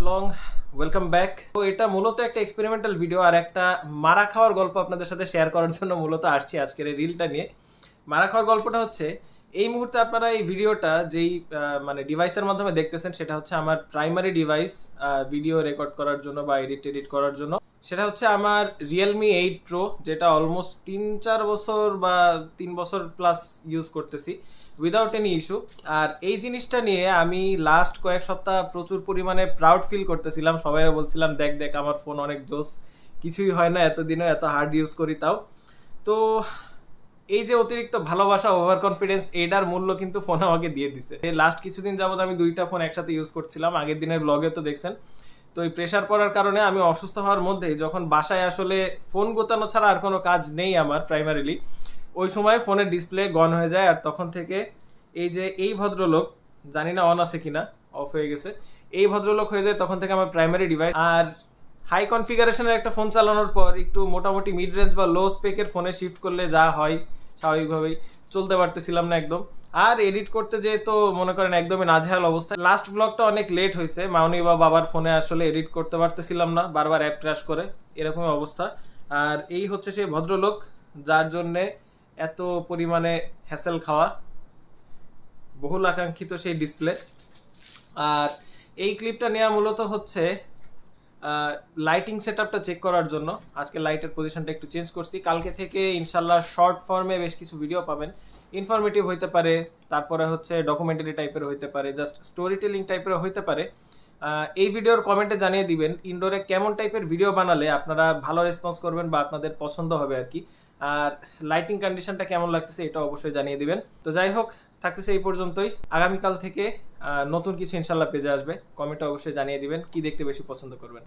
Long welcome back তো এটা মূলত একটা এক্সপেরিমেন্টাল ভিডিও আর একটা মারা খাওয়ার গল্প আপনাদের সাথে শেয়ার করার জন্য মূলত আসছি আজকের এই রিলটা নিয়ে। মারা খাওয়ার গল্পটা হচ্ছে এই মুহূর্তে আপনারা এই ভিডিওটা যেই মানে ডিভাইসের মাধ্যমে দেখতেছেন, সেটা হচ্ছে আমার প্রাইমারি ডিভাইস ভিডিও রেকর্ড করার জন্য বা এডিট এডিট করার জন্য। সেটা হচ্ছে আমার রিয়েলমি এইট প্রো যেটা অলমোস্ট তিন চার বছর বা তিন বছর প্লাস ইউজ করতেছি উইদাউট এনি ইস্যু আর এই জিনিসটা নিয়ে আমি লাস্ট কয়েক সপ্তাহ প্রচুর পরিমাণে প্রাউড ফিল করতেছিলাম। সবাই বলছিলাম, দেখ দেখ, আমার ফোন অনেক জোস। কিছুই হয় না, এতদিনও এত হার্ড ইউজ করি তাও। তো এই যে অতিরিক্ত ভালোবাসা ওভার কনফিডেন্স এটার মূল্য কিন্তু ফোন আমাকে দিয়ে দিছে। লাস্ট কিছুদিন যাবত আমি দুইটা ফোন একসাথে ইউজ করছিলাম। আগের দিনের ব্লগে তো দেখছেন। তো এই প্রেশার পড়ার কারণে আমি অসুস্থ হওয়ার মধ্যে যখন বাসায় আসলে ফোন গোতানো ছাড়া আর কোনো কাজ নেই আমার প্রাইমারিলি ওই সময় ফোনের ডিসপ্লে গন হয়ে যায়। আর তখন থেকে এই যে এই ভদ্রলোক, জানি না অন আছে কিনা অফ হয়ে গেছে, এই ভদ্রলোক হয়ে যায় তখন থেকে আমার প্রাইমারি ডিভাইস আর হাই কনফিগারেশনের একটা ফোন চালানোর পর একটু মোটামুটি মিড রেঞ্জ বা লো স্পেকের ফোনে শিফট করলে যা হয় স্বাভাবিকভাবেই চলতে পারতেছিলাম না একদম। আর এডিট করতে যেয়ে তো মনে করেন একদমই নাজেহাল অবস্থা। লাস্ট ব্লগটা অনেক লেট হয়েছে। মাউনি বা বাবার ফোনে আসলে এডিট করতে পারতেছিলাম না, বারবার অ্যাপ ক্র্যাশ করে। এরকমই অবস্থা। আর এই হচ্ছে সেই ভদ্রলোক, যার জন্যে এত পরিমাণে হ্যাসেল খাওয়া। বহুল আকাঙ্ক্ষিত সেই ডিসপ্লে আর এই ক্লিপটা নেওয়া মূলত হচ্ছে লাইটিং সেট আপটা চেক করার জন্য। আজকে লাইটের পজিশনটা একটু চেঞ্জ করছি। কালকে থেকে ইনশাল্লাহ শর্ট ফর্মে বেশ কিছু ভিডিও পাবেন। ইনফরমেটিভ হইতে পারে, তারপরে হচ্ছে ডকুমেন্টারি টাইপের হইতে পারে জাস্ট স্টোরি টেলিং টাইপের হইতে পারে। এই ভিডিওর কমেন্টে জানিয়ে দিবেন ইনডোরে কেমন টাইপের ভিডিও বানালে আপনারা ভালো রেসপন্স করবেন বা আপনাদের পছন্দ হবে আর কি। আর লাইটিং কন্ডিশনটা কেমন লাগতেছে এটা অবশ্যই জানিয়ে দিবেন। তো যাই হোক, থাকতেছে এই পর্যন্তই। আগামীকাল থেকে নতুন কিছু ইনশাল্লাহ পেজে আসবে। কমেন্টে অবশ্যই জানিয়ে দিবেন, কি দেখতে বেশি পছন্দ করবেন।